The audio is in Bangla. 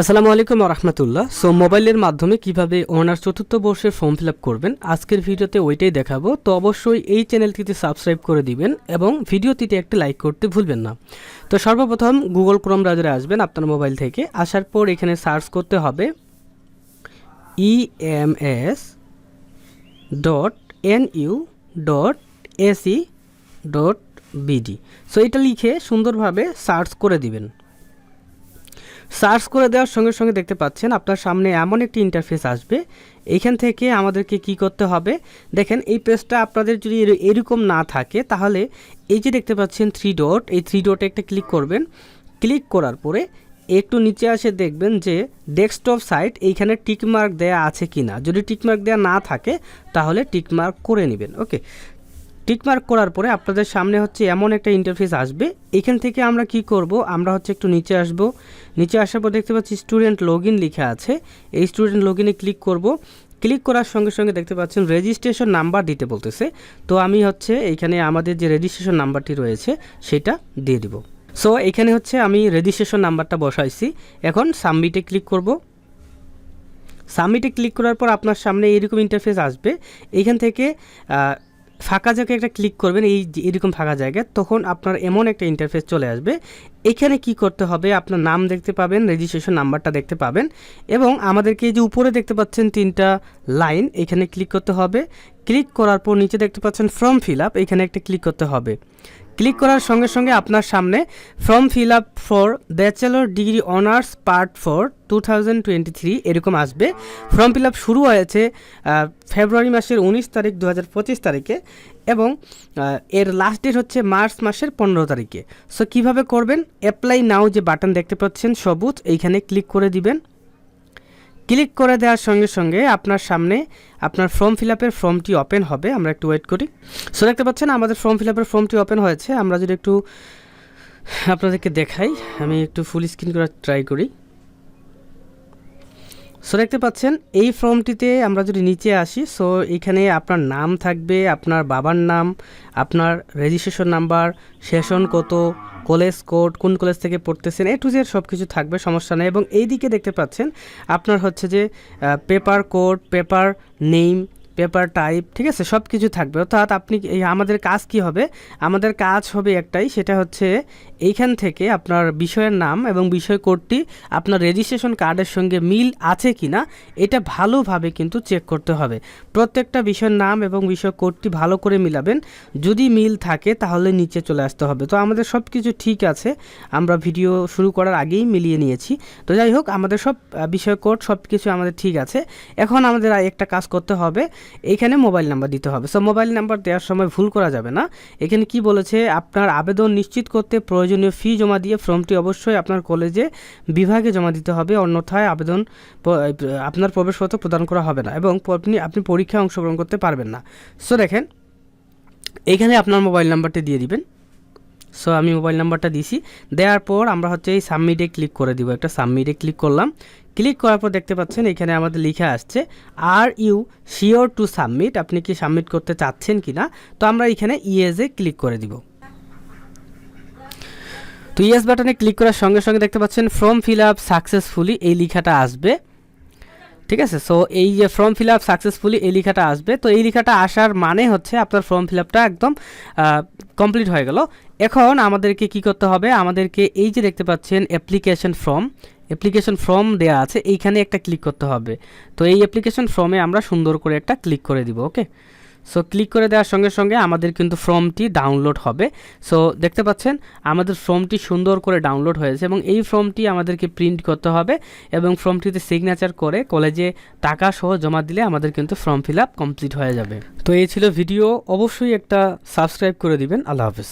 আসসালামু আলাইকুম রহমতুল্লাহ। সো মোবাইলের মাধ্যমে কীভাবে ওনার চতুর্থ বর্ষের ফর্ম ফিল করবেন, আজকের ভিডিওতে ওইটাই দেখাবো। তো অবশ্যই এই চ্যানেলটিতে সাবস্ক্রাইব করে দিবেন এবং ভিডিওটিতে একটি লাইক করতে ভুলবেন না। তো সর্বপ্রথম গুগল ক্রোম ব্রাউজারে আসবেন আপনার মোবাইল থেকে। আসার পর এখানে সার্চ করতে হবে E EMS dot N U dot AC dot BD so এটা লিখে সুন্দরভাবে সার্চ করে দিবেন। সার্চ করে দেওয়ার সঙ্গে সঙ্গে দেখতে পাচ্ছেন আপনার সামনে এমন একটি ইন্টারফেস আসবে। এখান থেকে আমাদেরকে কি করতে হবে? দেখেন, এই পেজটা আপনাদের যদি এরকম না থাকে, তাহলে এই যে দেখতে পাচ্ছেন থ্রি ডট এই থ্রি ডটে একটা ক্লিক করবেন। ক্লিক করার পরে একটু নিচে আসে দেখবেন যে ডেস্কটপ সাইট এইখানে টিকমার্ক দেয়া আছে কি না যদি টিকমার্ক দেয়া না থাকে, তাহলে টিকমার্ক করে নেবেন। ওকে টিকমার্ক করার পরে আপনাদের সামনে হচ্ছে এমন একটা ইন্টারফেস আসবে। এখান থেকে আমরা কি করব? আমরা হচ্ছে একটু নিচে আসব। নিচে আসার পর দেখতে পাচ্ছি স্টুডেন্ট লগ লেখা আছে। এই স্টুডেন্ট লগ ক্লিক করব। ক্লিক করার সঙ্গে সঙ্গে দেখতে পাচ্ছেন রেজিস্ট্রেশন নাম্বার দিতে বলতেছে। তো আমি হচ্ছে এখানে আমাদের যে রেজিস্ট্রেশন নাম্বারটি রয়েছে, সেটা দিয়ে দিব। সো এখানে হচ্ছে আমি রেজিস্ট্রেশন নাম্বারটা বসাইছি। এখন সাবমিটে ক্লিক করব। সাবমিটে ক্লিক করার পর আপনার সামনে এরকম ইন্টারফেস আসবে। এইখান থেকে ফাঁকা জায়গায় একটা ক্লিক করবেন, এই এরকম ফাঁকা জায়গায়, তখন আপনার এমন একটা ইন্টারফেস চলে আসবে। এখানে কি করতে হবে? আপনার নাম দেখতে পাবেন রেজিস্ট্রেশন নাম্বারটা দেখতে পাবেন এবং আমাদেরকে এই যে উপরে দেখতে পাচ্ছেন তিনটা লাইন এখানে ক্লিক করতে হবে। ক্লিক করার পর নিচে দেখতে পাচ্ছেন ফর্ম ফিল আপ এখানে একটা ক্লিক করতে হবে। ক্লিক করার সঙ্গে সঙ্গে আপনার সামনে form fill up for bachelor degree honours part four two thousand twenty three এরকম আসবে। ফর্ম ফিল আপ শুরু হয়েছে ফেব্রুয়ারি মাসের উনিশ তারিখ দু হাজার পঁচিশ তারিখে এবং এর লাস্ট ডেট হচ্ছে মার্চ মাসের পনেরো তারিখে। সো কীভাবে করবেন? অ্যাপ্লাই নাও যে বাটন দেখতে পাচ্ছেন, সবুজ, এইখানে ক্লিক করে দিবেন। ক্লিক করে দেওয়ার সঙ্গে সঙ্গে আপনার সামনে আপনার ফর্ম ফিল আপের ফর্মটি ওপেন হবে। আমরা একটু ওয়েট করি। সো দেখতে পাচ্ছেন, আমাদের ফর্ম ফিল আপের ফর্মটি ওপেন হয়েছে। আমরা যদি একটু আপনাদেরকে দেখাই, আমি একটু ফুল স্ক্রিন করার ট্রাই করি। সো দেখতে পাচ্ছেন, এই ফর্মটিতে আমরা যদি নিচে আসি সো এখানে আপনার নাম থাকবে, আপনার বাবার নাম, আপনার রেজিস্ট্রেশন নাম্বার সেশন কত কলেজ কোড কোন কলেজ থেকে পড়তেছেন এ টু জেড সব কিছু থাকবে, সমস্যা নেই। এবং এই দিকে দেখতে পাচ্ছেন, আপনার হচ্ছে যে paper code paper name paper type ঠিক আছে? সব কিছু থাকবে। অর্থাৎ আপনি আমাদের কাজ কি হবে? আমাদের কাজ হবে একটাই, সেটা হচ্ছে এইখান থেকে আপনার বিষয়ের নাম এবং বিষয় কোডটি আপনার রেজিস্ট্রেশন কার্ডের সঙ্গে মিল আছে কি না এটা ভালোভাবে কিন্তু চেক করতে হবে। প্রত্যেকটা বিষয়ের নাম এবং বিষয় কোডটি ভালো করে মিলাবেন। যদি মিল থাকে, তাহলে নিচে চলে আসতে হবে। তো আমাদের সব কিছু ঠিক আছে। আমরা ভিডিও শুরু করার আগেই মিলিয়ে নিয়েছি। তো যাই হোক, আমাদের সব বিষয় কোড সব কিছু আমাদের ঠিক আছে। এখন আমাদের একটা কাজ করতে হবে। এইখানে মোবাইল নাম্বার দিতে হবে। সো মোবাইল নাম্বার দেওয়ার সময় ভুল করা যাবে না। এখানে কি বলেছে? আপনার আবেদন নিশ্চিত করতে প্রয়োজনীয় ফি জমা দিয়ে ফর্মটি অবশ্যই আপনার কলেজে বিভাগে জমা দিতে হবে, অন্যথায় আবেদন আপনার প্রবেশপত্র প্রদান করা হবে না এবং আপনি আপনি পরীক্ষায় অংশগ্রহণ করতে পারবেন না। সো দেখেন, এখানে আপনার মোবাইল নাম্বারটি দিয়ে দিবেন। সো আমি মোবাইল নাম্বারটা দিছি। দেওয়ার পর আমরা হচ্ছে এই সাবমিটে ক্লিক করে দিব। একটা সাবমিটে ক্লিক করলাম। ক্লিক করার পর দেখতে পাচ্ছেন এখানে আমাদের লেখা আসছে are you sure to submit আপনি কি সাবমিট করতে চাচ্ছেন কি না তো আমরা এখানে ইএসএ ক্লিক করে দিব। তো ইয়েস বাটনে ক্লিক করার সঙ্গে সঙ্গে দেখতে পাচ্ছেন ফর্ম ফিল আপ সাকসেসফুলি এই লেখাটা আসবে। ঠিক আছে? সো এই যে ফর্ম ফিল আপ সাকসেসফুলি এই লেখাটা আসবে। তো এই লেখাটা আসার মানে হচ্ছে আপনার ফর্ম ফিল আপটা একদম কমপ্লিট হয়ে গেল। এখন আমাদেরকে কি করতে হবে? আমাদেরকে এই যে দেখতে পাচ্ছেন অ্যাপ্লিকেশন ফর্ম অ্যাপ্লিকেশন ফর্ম দেয়া আছে, এইখানে একটা ক্লিক করতে হবে। তো এই অ্যাপ্লিকেশন ফর্মে আমরা সুন্দর করে একটা ক্লিক করে দিব ওকে সো ক্লিক করে দেওয়ার সঙ্গে সঙ্গে আমাদের কিন্তু ফর্মটি ডাউনলোড হবে। সো দেখতে পাচ্ছেন, আমাদের ফর্মটি সুন্দর করে ডাউনলোড হয়েছে এবং এই ফর্মটি আমাদেরকে প্রিন্ট করতে হবে এবং ফর্মটিতে সিগনেচার করে কলেজে টাকা সহ জমা দিলে আমাদের কিন্তু ফর্ম ফিল আপ কমপ্লিট হয়ে যাবে। তো এই ছিল ভিডিও অবশ্যই একটা সাবস্ক্রাইব করে দিবেন। আল্লাহ হাফেজ।